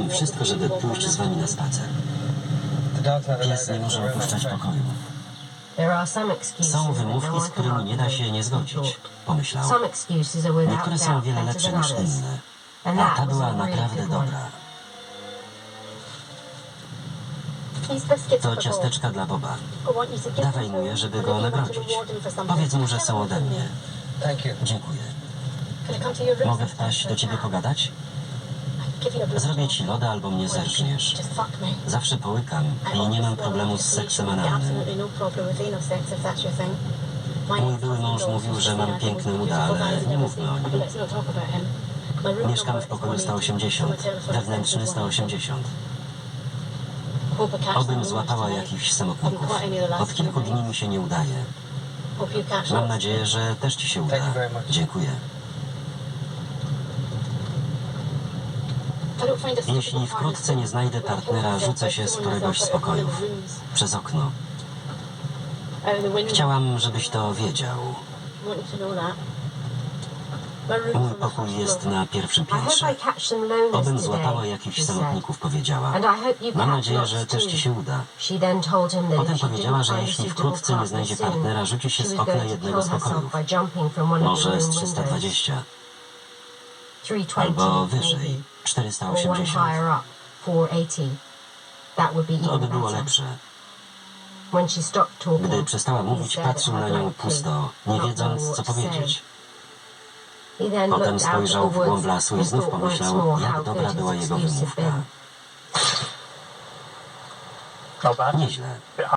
Mi wszystko, żeby pójść z wami na spacer. Pies nie może opuszczać pokoju. Są wymówki, z którymi nie da się nie zgodzić, pomyślał. Niektóre są o wiele lepsze niż inne, a ta była naprawdę dobra. To ciasteczka dla Boba. Dawaj mu je, żeby go nagrodzić. Powiedz mu, że są ode mnie. Dziękuję. Mogę wpaść do ciebie pogadać? Zrobię ci loda albo mnie zerżniesz. Zawsze połykam i nie mam problemu z seksem analnym. Mój były mąż mówił, że mam piękne uda, ale nie mówmy o nim. Mieszkam w pokoju 180, wewnętrzny 180. Obym złapała jakichś samotników. Od kilku dni mi się nie udaje. Mam nadzieję, że też ci się uda. Dziękuję. Jeśli wkrótce nie znajdę partnera, rzucę się z któregoś z pokojów. Przez okno. Chciałam, żebyś to wiedział. Mój pokój jest na pierwszym piętrze. Obym złapała jakichś samotników, powiedziała. Mam nadzieję, że też ci się uda. Potem powiedziała, że jeśli wkrótce nie znajdzie partnera, rzuci się z okna jednego z pokojów. Może z 320. Albo wyżej. 480. To by było lepsze. Gdy przestała mówić, patrzył na nią pusto, nie wiedząc, co powiedzieć. Potem spojrzał w głąb lasu i znów pomyślał, jak dobra była jego wymówka. Nieźle.